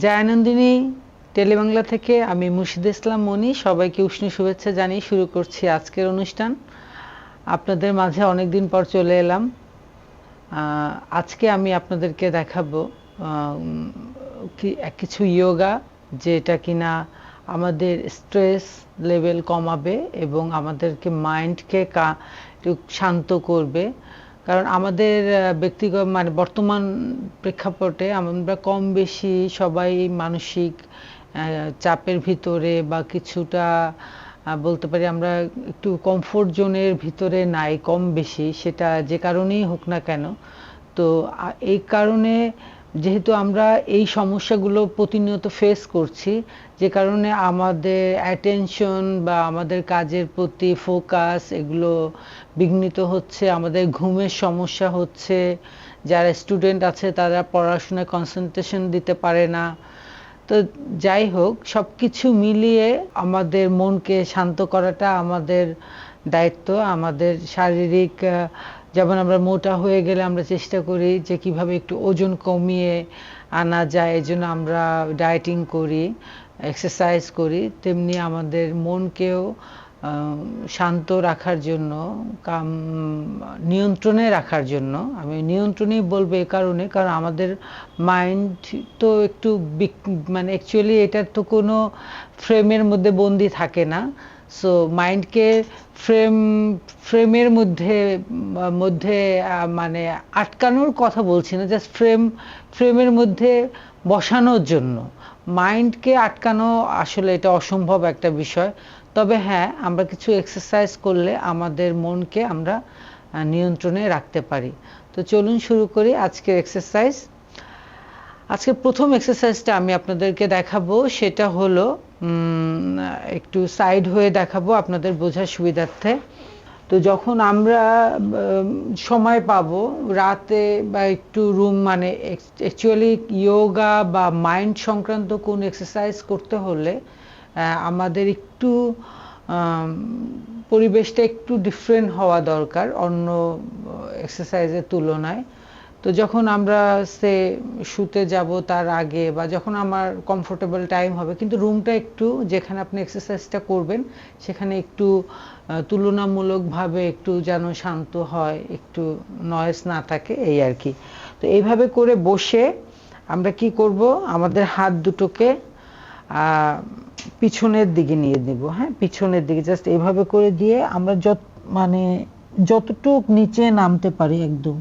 জয়ানন্দিনী টেলিবাংলা থেকে আমি মুর্শিদ ইসলাম মনি। সবাইকে উষ্ণ শুভেচ্ছা জানিয়ে শুরু করছি আজকের অনুষ্ঠান। আপনাদের মাঝে অনেক দিন পর চলে এলাম। আজকে আমি আপনাদেরকে দেখাবো এক কিছু ইয়োগা যেটা কিনা আমাদের স্ট্রেস লেভেল কমাবে এবং আমাদেরকে মাইন্ডকে শান্ত করবে। কারণ আমাদের ব্যক্তিগত মানে বর্তমান প্রেক্ষাপটে আমরা কম বেশি সবাই মানসিক চাপের ভিতরে বা কিছুটা বলতে পারি আমরা একটু কমফোর্ট জোনের ভিতরে নাই কম বেশি, সেটা যে কারণেই হোক না কেন। তো এই কারণে যেহেতু আমরা এই সমস্যাগুলো প্রতিনিয়ত ফেস করছি, যে কারণে আমাদের অ্যাটেনশন বা আমাদের কাজের প্রতি ফোকাস এগুলো বিঘ্নিত হচ্ছে, আমাদের ঘুমের সমস্যা হচ্ছে, যারা স্টুডেন্ট আছে তারা পড়াশোনায় কনসেন্ট্রেশন দিতে পারে না। তো যাই হোক সব কিছু মিলিয়ে আমাদের মনকে শান্ত করাটা আমাদের দায়িত্ব, আমাদের শারীরিক যেমন আমরা মোটা হয়ে গেলে আমরা চেষ্টা করি যে কীভাবে একটু ওজন কমিয়ে আনা যায়, এই জন্য আমরা ডায়েটিং করি এক্সারসাইজ করি। তেমনি আমাদের মনকেও শান্ত রাখার জন্য, কাম, নিয়ন্ত্রণে রাখার জন্য, আমি নিয়ন্ত্রণেই বলব এ কারণে, কারণ আমাদের মাইন্ড তো একটু মানে অ্যাকচুয়ালি এটার তো কোনো ফ্রেমের মধ্যে বন্দি থাকে না। সো মাইন্ডকে ফ্রেম ফ্রেমের মধ্যে মধ্যে মানে আটকানোর কথা বলছি না জাস্ট ফ্রেম ফ্রেমের মধ্যে বসানোর জন্য। মাইন্ডকে আটকানো আসলে এটা অসম্ভব একটা বিষয়। তবে হ্যাঁ আমরা কিছু এক্সারসাইজ করলে আমাদের মনকে আমরা নিয়ন্ত্রণে রাখতে পারি। তো চলুন শুরু করি আজকের এক্সারসাইজ আজকে প্রথম এক্সারসাইজটা আমি আপনাদেরকে দেখাবো, সেটা হলো একটু সাইড হয়ে দেখাবো আপনাদের বোঝার সুবিধার্থে। তো যখন আমরা সময় পাবো, রাতে বা একটু রুম মানে অ্যাকচুয়ালি ইয়োগা বা মাইন্ড সংক্রান্ত কোন এক্সারসাইজ করতে হলে আমাদের একটু পরিবেশটা একটু ডিফারেন্ট হওয়া দরকার অন্য এক্সারসাইজের তুলনায়। তো যখন আমরা সে শুতে যাব তার আগে বা যখন আমার কমফোর্টেবল টাইম হবে, কিন্তু রুমটা একটু যেখানে আপনি এক্সারসাইজটা করবেন, সেখানে একটু তুলনামূলকভাবে একটু যেন শান্ত হয়, একটু নয়েস না থাকে, এই আর কি। তো এইভাবে করে বসে আমরা কি করব? আমাদের হাত দুটোকে পিছনের দিকে নিয়ে নেব হ্যাঁ? পিছনের দিকে জাস্ট এইভাবে করে দিয়ে আমরা যত মানে যতটুক নিচে নামতে পারি একদম।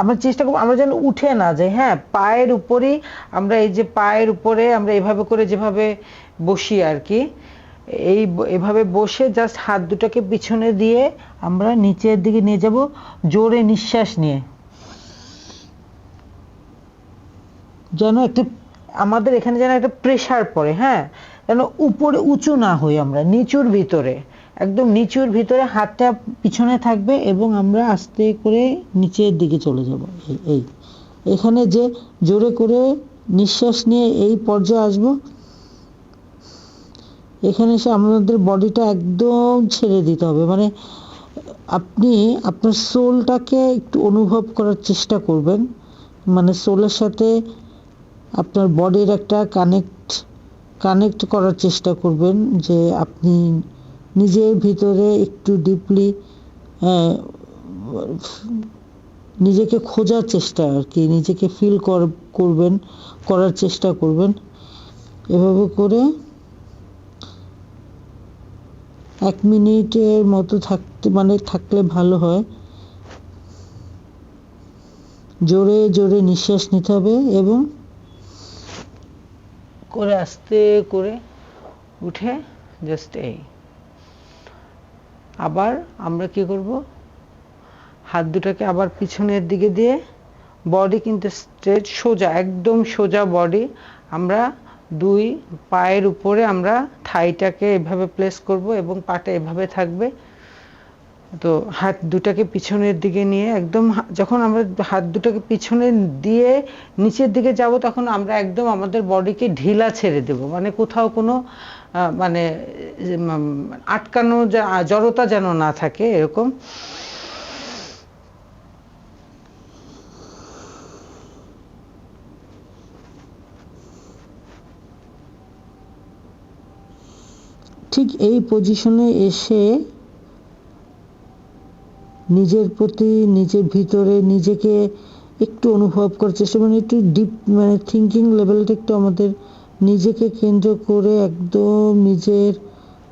আমরা চেষ্টা করব, আমরা যেন উঠে না যাই। হ্যাঁ পায়ের উপরেই আমরা এই যে পায়ের উপরে আমরা এভাবে করে যেভাবে বসি আর কি, এই এভাবে বসে জাস্ট হাত দুটাকে পিছনে দিয়ে আমরা নিচের দিকে নিয়ে যাব, জোরে নিঃশ্বাস নিয়ে। যেন একটা আমাদের এখানে যেন একটা প্রেসার পড়ে হ্যাঁ? যেন উপরে উঁচু না হই আমরা, নিচুর ভিতরে। একদম নিচুর ভিতরে হাতটা পিছনে থাকবে এবং আমরা আস্তে করে নিচের দিকে চলে যাব। এই এখানে যে জোরে করে নিঃশ্বাস নিয়ে এই পর্যায়ে আসব, এখানে এসে আমাদের বডিটা একদম ছেড়ে দিতে হবে। মানে আপনি আপনার সোলটাকে একটু অনুভব করার চেষ্টা করবেন। মানে সোলের সাথে আপনার বডির একটা কানেক্ট কানেক্ট করার চেষ্টা করবেন যে আপনি নিজের ভিতরে একটু ডিপলি নিজেকে খোঁজার চেষ্টা আর কি, নিজেকে ফিল করবেন, করার চেষ্টা করবেন। এভাবে করে এক মিনিটের মতো থাকতে মানে থাকলে ভালো হয়। জোরে জোরে নিঃশ্বাস নিতে হবে এবং করে আস্তে করে উঠে জাস্ট এই। আবার আমরা কি করব? হাত দুটাকে আবার পিছনের দিকে দিয়ে বডি কিন্তু স্ট্রেট সোজা, একদম সোজা বডি আমরা দুই পায়ের উপরে আমরা থাইটাকে এভাবে প্লেস করব এবং পাটা এভাবে থাকবে। তো হাত দুটাকে পিছনের দিকে নিয়ে একদম যখন আমরা হাত দুটাকে পিছনে দিয়ে নিচের দিকে যাব, তখন আমরা একদম আমাদের বডিকে ঢিলা ছেড়ে দেব। মানে কোথাও কোনো মানে আটকানো জড়তা যেন না থাকে এরকম। ঠিক এই পজিশনে এসে নিজের প্রতি, নিজের ভিতরে নিজেকে একটু অনুভব করার চেষ্টা মানে একটু ডিপ মানে থিঙ্কিং লেভেলটা একটু আমাদের নিজেকে কেন্দ্র করে একদম নিজের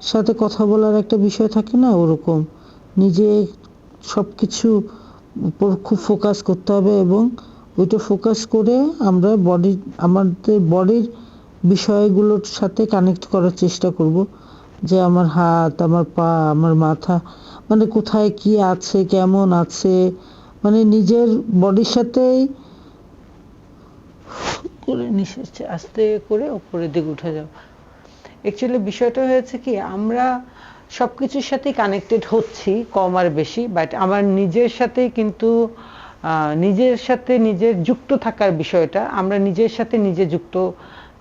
সাথে কথা বলার একটা বিষয় থাকে না ওরকম। নিজে সব কিছু উপর খুব ফোকাস করতে হবে এবং ওইটা ফোকাস করে আমরা বডি আমাদের বডির বিষয়গুলোর সাথে কানেক্ট করার চেষ্টা করব। যে আমার হাত, আমার পা, আমার মাথা মানে কোথায় কি আছে, কেমন আছে মানে নিজের বডির সাথেই করে নিঃশ্বাস আস্তে করে উপরের দিকে উঠে যাও। অ্যাকচুয়ালি বিষয়টা হয়েছে কি, আমরা সব কিছুর সাথে কানেক্টেড হচ্ছি, কম আর বেশি বাট আমার নিজের সাথে কিন্তু নিজের সাথে নিজের যুক্ত থাকার বিষয়টা, আমরা নিজের সাথে নিজে যুক্ত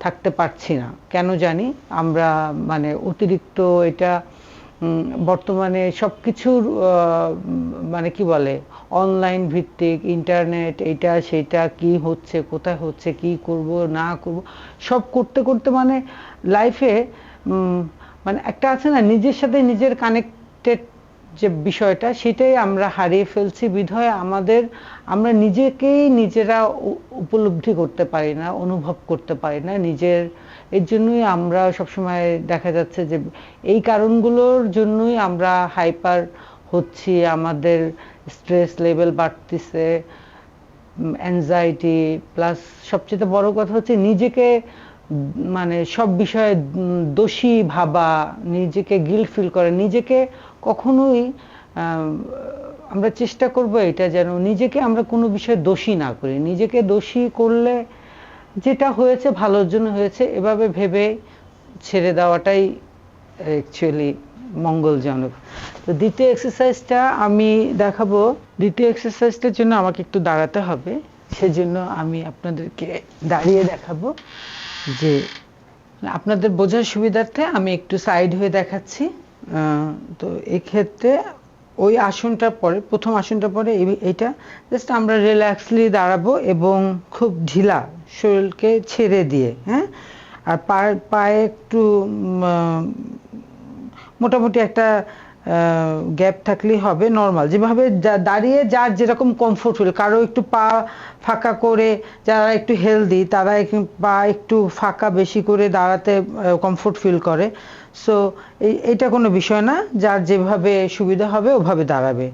থাকতে পারছি না। কেন জানি? আমরা মানে অতিরিক্ত এটা বর্তমানে সব কিছুর মানে কি বলে অনলাইন ভিত্তিক ইন্টারনেট এটা, সেটা, কি হচ্ছে, কোথায় হচ্ছে, কি করব, না করব, সব করতে করতে মানে লাইফে মানে একটা আছে না, নিজের সাথে নিজের কানেক্টেড যে বিষয়টা, সেটাই আমরা হারিয়ে ফেলছি। বিধয় আমাদের আমরা নিজেকেই নিজেরা উপলব্ধি করতে পারি না, অনুভব করতে পারি না, নিজের, এর জন্যই আমরা সবসময় দেখা যাচ্ছে যে এই কারণগুলোর জন্যই আমরা হাইপার হচ্ছি, আমাদের স্ট্রেস লেভেল বাড়তিছে অ্যাংজাইটি প্লাস সবচেয়ে বড় কথা হচ্ছে নিজেকে মানে সব বিষয়ে দোষী ভাবা, নিজেকে গিল্ট ফিল করে, নিজেকে কখনোই আমরা চেষ্টা করব এটা যেন নিজেকে আমরা কোনো বিষয়ে দোষী না করি। নিজেকে দোষী করলে যেটা হয়েছে ভালোর জন্য হয়েছে, এভাবে ভেবে ছেড়ে দেওয়াটাই অ্যাকচুয়ালি মঙ্গলজনক। তো দ্বিতীয় এক্সারসাইজটা আমি দেখাবো। দ্বিতীয় এক্সারসাইজটার জন্য আমাকে একটু দাঁড়াতে হবে। সেজন্য আমি আপনাদেরকে দাঁড়িয়ে দেখাবো যে আপনাদের বোঝার সুবিধার্থে আমি একটু সাইড হয়ে দেখাচ্ছি। তো এক্ষেত্রে ওই আসনটার পরে, প্রথম আসনটার পরে এইটা জাস্ট আমরা রিল্যাক্সলি দাঁড়াবো এবং খুব ঢিলা শরীরকে ছেড়ে দিয়ে হ্যাঁ? আর পায়ে পায়ে একটু মোটামুটি একটা গ্যাপ থাকলেই হবে নর্মাল যেভাবে দাঁড়িয়ে যার যেরকম কমফোর্ট ফিল কারও একটু পা ফাঁকা করে, যারা একটু হেলদি তারা পা একটু ফাঁকা বেশি করে দাঁড়াতে কমফোর্ট ফিল করে। সো এইটা কোনো বিষয় না। যার যেভাবে সুবিধা হবে, ওভাবে দাঁড়াবে।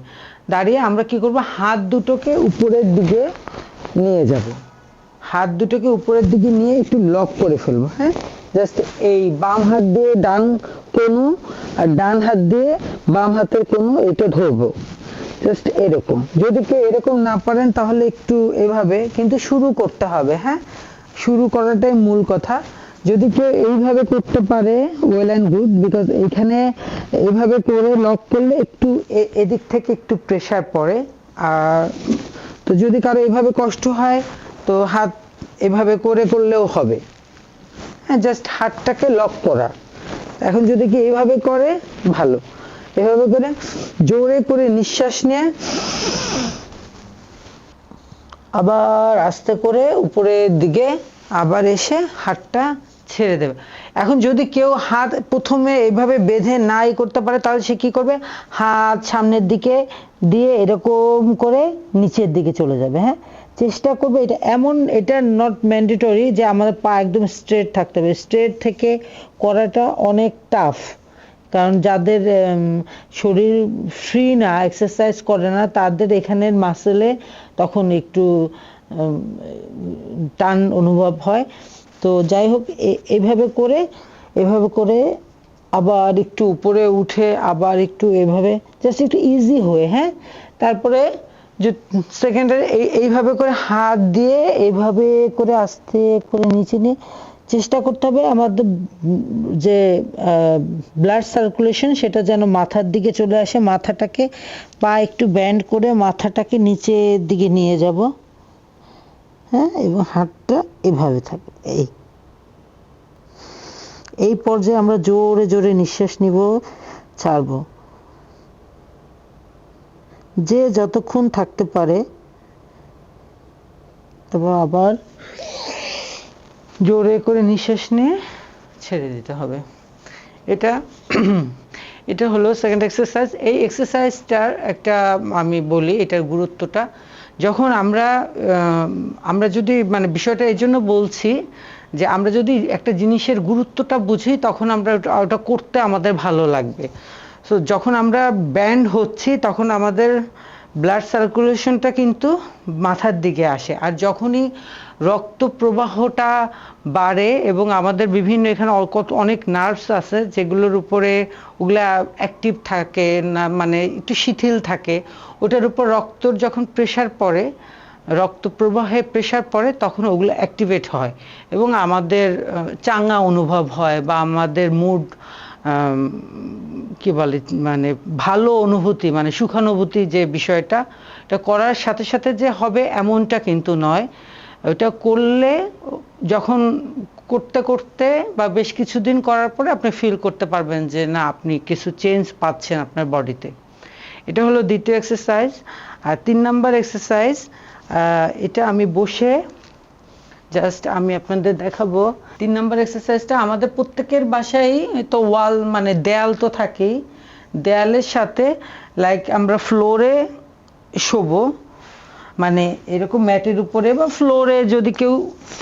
দাঁড়িয়ে আমরা কি করব? হাত দুটোকে উপরের দিকে নিয়ে যাব। হাত দুটোকে উপরের দিকে নিয়ে একটু লক করে ফেলব হ্যাঁ? জাস্ট এই বাম হাত দিয়ে ডান কোনো আর ডান হাত দিয়ে বাম হাতের কোনো এটা ধরবো। জাস্ট এরকম। যদি কেউ এরকম না পারেন, তাহলে একটু এভাবে, কিন্তু শুরু করতে হবে হ্যাঁ? শুরু করাটাই মূল কথা। যদি কেউ এইভাবে করতে পারে ওয়েল অ্যান্ড গুড বিকজ এখানে এইভাবে করে লক করলে একটু এদিক থেকে একটু প্রেসার পড়ে। আর তো যদি কারও এইভাবে কষ্ট হয়, তো হাত এভাবে করে করলেও হবে। হ্যাঁ জাস্ট হাতটাকে লক করা। এখন যদি কি এইভাবে করে, ভালো। এভাবে করে জোরে করে নিঃশ্বাস নিয়ে আবার আস্তে করে উপরের দিকে আবার এসে হাতটা ছেড়ে দেবে। এখন যদি কেউ হাত প্রথমে এইভাবে বেঁধে নাই করতে পারে, তাহলে সে কি করবে? হাত সামনের দিকে দিয়ে এরকম করে নিচের দিকে চলে যাবে হ্যাঁ? চেষ্টা করবে এটা এমন, এটা নট ম্যান্ডেটরি যে আমাদের পা একদম স্ট্রেট থাকতে হবে। স্ট্রেট থেকে করাটা অনেক টাফ কারণ যাদের শরীর ফ্রি না এক্সারসাইজ করে না, তাদের এখানের মাসেলে তখন একটু টান অনুভব হয়। তো যাই হোক এভাবে করে এভাবে করে আবার একটু উপরে উঠে আবার একটু এভাবে জাস্ট একটু ইজি হয়ে হ্যাঁ? তারপরে সেকেন্ডারি এই, এইভাবে করে হাত দিয়ে এইভাবে করে আস্তে করে নিচে নিয়ে চেষ্টা করতে হবে আমাদের যে ব্লাড সার্কুলেশন সেটা যেন মাথার দিকে চলে আসে, মাথাটাকে পা একটু ব্যান্ড করে মাথাটাকে নিচের দিকে নিয়ে যাব। হ্যাঁ এবং হাতটা এভাবে থাকবে, এই। এই পর্যায়ে আমরা জোরে জোরে নিঃশ্বাস নিব, ছাড়বো। যে যতক্ষণ থাকতে পারে, তারপর আবার জোরে করে নিঃশ্বাস নিয়ে ছেড়ে দিতে হবে। এটা এটা হলো সেকেন্ড এক্সারসাইজ এই এক্সারসাইজটার একটা আমি বলি, এটার গুরুত্বটা যখন আমরা আমরা যদি মানে বিষয়টা এই জন্য বলছি যে আমরা যদি একটা জিনিসের গুরুত্বটা বুঝি, তখন আমরা ওটা- করতে আমাদের ভালো লাগবে। সো যখন আমরা ব্যান্ড হচ্ছি, তখন আমাদের ব্লাড সার্কুলেশনটা কিন্তু মাথার দিকে আসে। আর যখনই রক্ত প্রবাহটা বাড়ে এবং আমাদের বিভিন্ন এখানে কত- অনেক নার্ভস আছে যেগুলোর উপরে ওগুলা অ্যাক্টিভ থাকে না মানে একটু শিথিল থাকে। ওটার উপর রক্তর যখন প্রেশার পড়ে রক্ত প্রবাহে প্রেশার পড়ে, তখন ওগুলো অ্যাক্টিভেট হয় এবং আমাদের চাঙ্গা অনুভব হয় বা আমাদের মুড কি বলে মানে ভালো অনুভূতি মানে সুখানুভূতি যে বিষয়টা, এটা করার সাথে সাথে যে হবে এমনটা কিন্তু নয়। ওটা করলে যখন করতে করতে বা বেশ কিছুদিন করার পরে আপনি ফিল করতে পারবেন যে না, আপনি কিছু চেঞ্জ পাচ্ছেন আপনার বডিতে এটা হলো দ্বিতীয় এক্সারসাইজ আর তিন নাম্বার এক্সারসাইজ এটা আমি বসে জাস্ট আমি আপনাদের দেখাবো। তিন নম্বর এক্সারসাইজটা আমাদের প্রত্যেকের বাসায় তো ওয়াল মানে দেয়াল তো থাকেই। দেয়ালের সাথে লাইক আমরা ফ্লোরে শোবো। মানে এরকম ম্যাটের উপরে বা ফ্লোরে যদি কেউ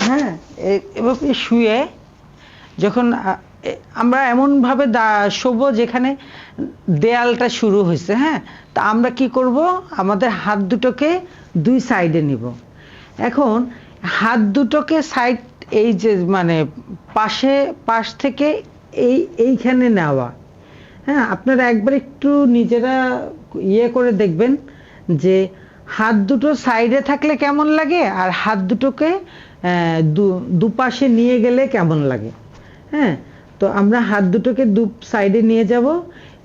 হ্যাঁ এভাবে শুয়ে যখন আমরা এমনভাবে শোবো যেখানে দেয়ালটা শুরু হয়েছে হ্যাঁ তা আমরা কি করব? আমাদের হাত দুটোকে দুই সাইডে নিব। এখন হাত দুটোকে সাইড এই যে মানে পাশে, পাশ থেকে এই, এইখানে নেওয়া। হ্যাঁ আপনারা একবার একটু নিজেরা ইয়ে করে দেখবেন যে হাত দুটো সাইডে থাকলে কেমন লাগে আর হাত দুটোকে দুপাশে নিয়ে গেলে কেমন লাগে? হ্যাঁ? তো আমরা হাত দুটোকে দু সাইডে নিয়ে যাব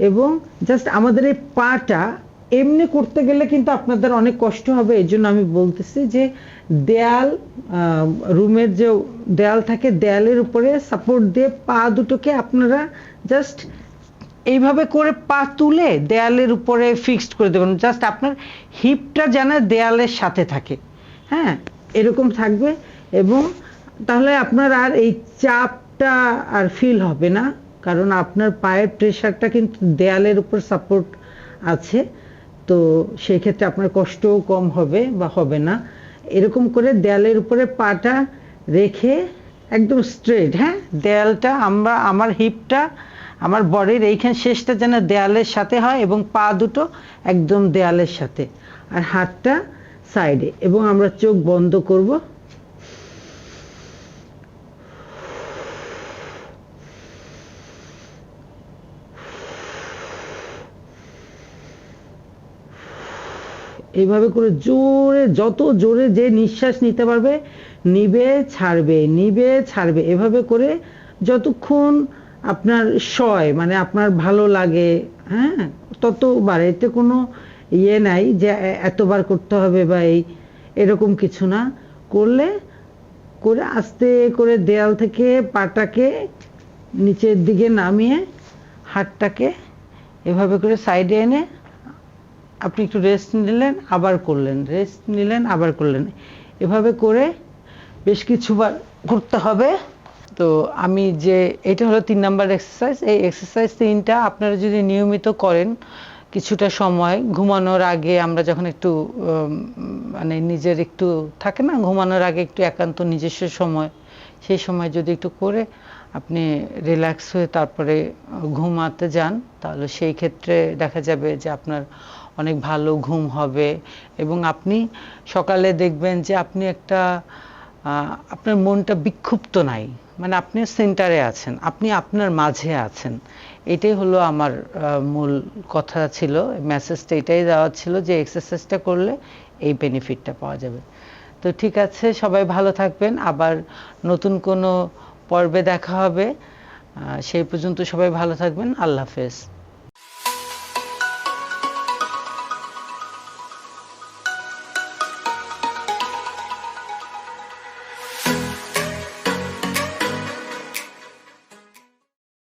এবং জাস্ট আমাদের এই পাটা এমনি করতে গেলে কিন্তু আপনাদের অনেক কষ্ট হবে। এই জন্য আমি বলতেছি যে দেয়াল রুমের যে দেয়াল থাকে, দেয়ালের উপরে সাপোর্ট দিয়ে পা দুটোকে আপনারা জাস্ট এইভাবে করে পা তুলে দেয়ালের উপরে ফিক্সড করে দেবেন। জাস্ট আপনার হিপটা যেন দেয়ালের সাথে থাকে। হ্যাঁ এরকম থাকবে এবং তাহলে আপনার আর এই চাপটা আর ফিল হবে না, কারণ আপনার পায়ের প্রেশারটা কিন্তু দেয়ালের উপর সাপোর্ট আছে। তো সেই ক্ষেত্রে আপনার কষ্টও কম হবে বা হবে না। এরকম করে দেয়ালের উপরে পাটা রেখে একদম স্ট্রেট হ্যাঁ? দেয়ালটা আমরা, আমার হিপটা আমার বডির এইখান শেষটা যেন দেয়ালের সাথে হয় এবং পা দুটো একদম দেয়ালের সাথে। আর হাতটা সাইডে এবং আমরা চোখ বন্ধ করব। এইভাবে করে জোরে, যত জোরে যে নিঃশ্বাস নিতে পারবে, নিবে, ছাড়বে নিবে, ছাড়বে। এভাবে করে যতক্ষণ আপনার সয় মানে আপনার ভালো লাগে হ্যাঁ? ততবার এতে কোনো ইয়ে নাই যে এতবার করতে হবে বা এই, এরকম কিছু না। করলে, করে আস্তে করে দেয়াল থেকে পাটাকে নিচের দিকে নামিয়ে হাতটাকে এভাবে করে সাইডে এনে আপনি একটু রেস্ট নিলেন, আবার করলেন। রেস্ট নিলেন, আবার করলেন। এভাবে করে বেশ কিছুবার করতে হবে। তো আমি যে, এটা হলো তিন নাম্বার এক্সারসাইজ এই এক্সারসাইজ তিনটা আপনারা যদি নিয়মিত করেন, কিছুটা সময়, ঘুমানোর আগে আমরা যখন একটু মানে নিজের একটু থাকে না, ঘুমানোর আগে একটু একান্ত নিজস্ব সময়, সেই সময় যদি একটু করে আপনি রিল্যাক্স হয়ে তারপরে ঘুমাতে যান, তাহলে সেই ক্ষেত্রে দেখা যাবে যে আপনার অনেক ভালো ঘুম হবে। এবং আপনি সকালে দেখবেন যে আপনি একটা আপনার মনটা বিক্ষুব্ধ নাই। মানে আপনি সেন্টারে আছেন, আপনি আপনার মাঝে আছেন। এটাই হলো আমার মূল কথা ছিল। মেসেজটা এটাই দেওয়া ছিল যে এক্সারসাইজটা করলে এই বেনিফিটটা পাওয়া যাবে। তো ঠিক আছে, সবাই ভালো থাকবেন। আবার নতুন কোনো পর্বে দেখা হবে। সেই পর্যন্ত সবাই ভালো থাকবেন। আল্লাহ হাফেজ।